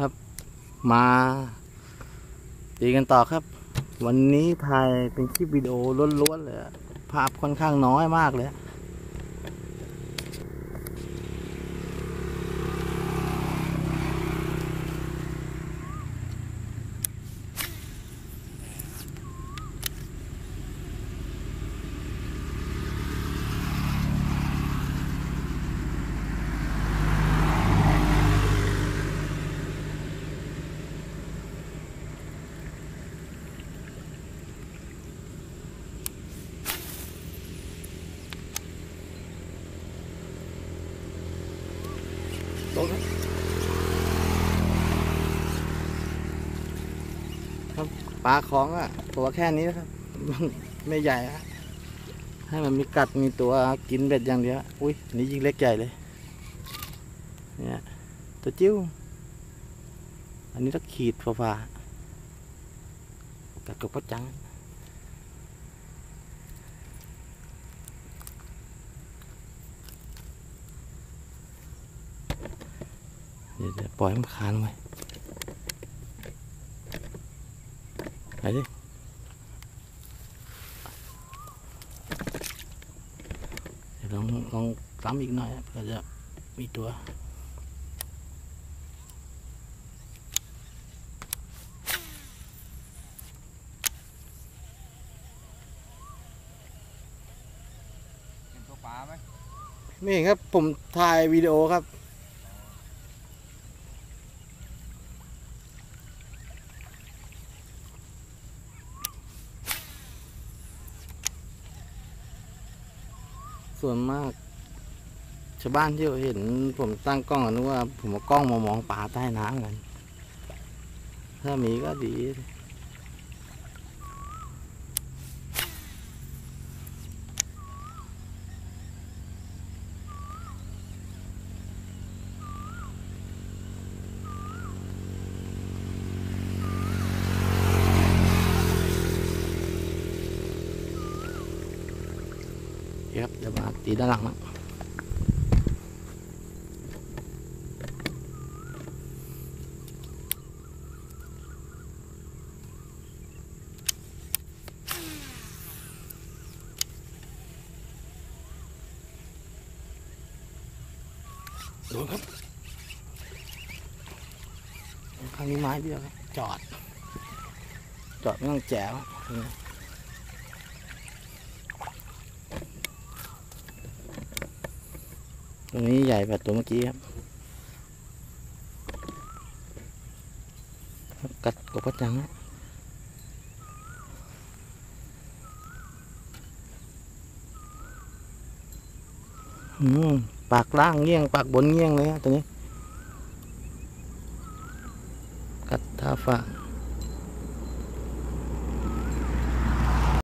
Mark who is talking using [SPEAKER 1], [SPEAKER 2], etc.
[SPEAKER 1] ครับ มาตีกันต่อครับ วันนี้ถ่ายเป็นคลิปวิดีโอล้วนๆเลยภาพค่อนข้างน้อยมากเลย ตรงนั้นครับปลาของอะตัวแค่นี้นะครับ ไม่ใหญ่ฮะให้มันมีกัดมีตัวกินเบ็ดอย่างเดียวอุ้ยนี่ยิ่งเล็กใหญ่เลยเนี่ยตัวจิ้ว อันนี้ต้องขีดฟ้าๆกัดกับปะจัง เดี๋ยวเดี๋ยวปล่อยมันคานไว้ไปดิเดี๋ยวลองลองซ้ำอีกหน่อยเพื่อจะมีตัว
[SPEAKER 2] เป็นตัวปลาไหม
[SPEAKER 1] ไม่เห็นครับผมถ่ายวิดีโอครับ ส่วนมากชาวบ้านที่เขาเห็น ผมตั้งกล้องอะนึกว่า ผมเอากล้องมามองปลาใต้น้ำกัน ถ้ามีก็ดี ครับเดี๋ยวมาตีด้านหลังนะดูครับครั้งนี้ไม้เดียวครับจอด จอดไม่ต้องแจ๋ว ตรงนี้ใหญ่กว่าตัวเมื่อกี้ครับกัดกบกระจังนะอืมปากล่างเงี้ยง ปากบนเงี้ยงเลยฮะตัวนี้ กัดท่าฝาก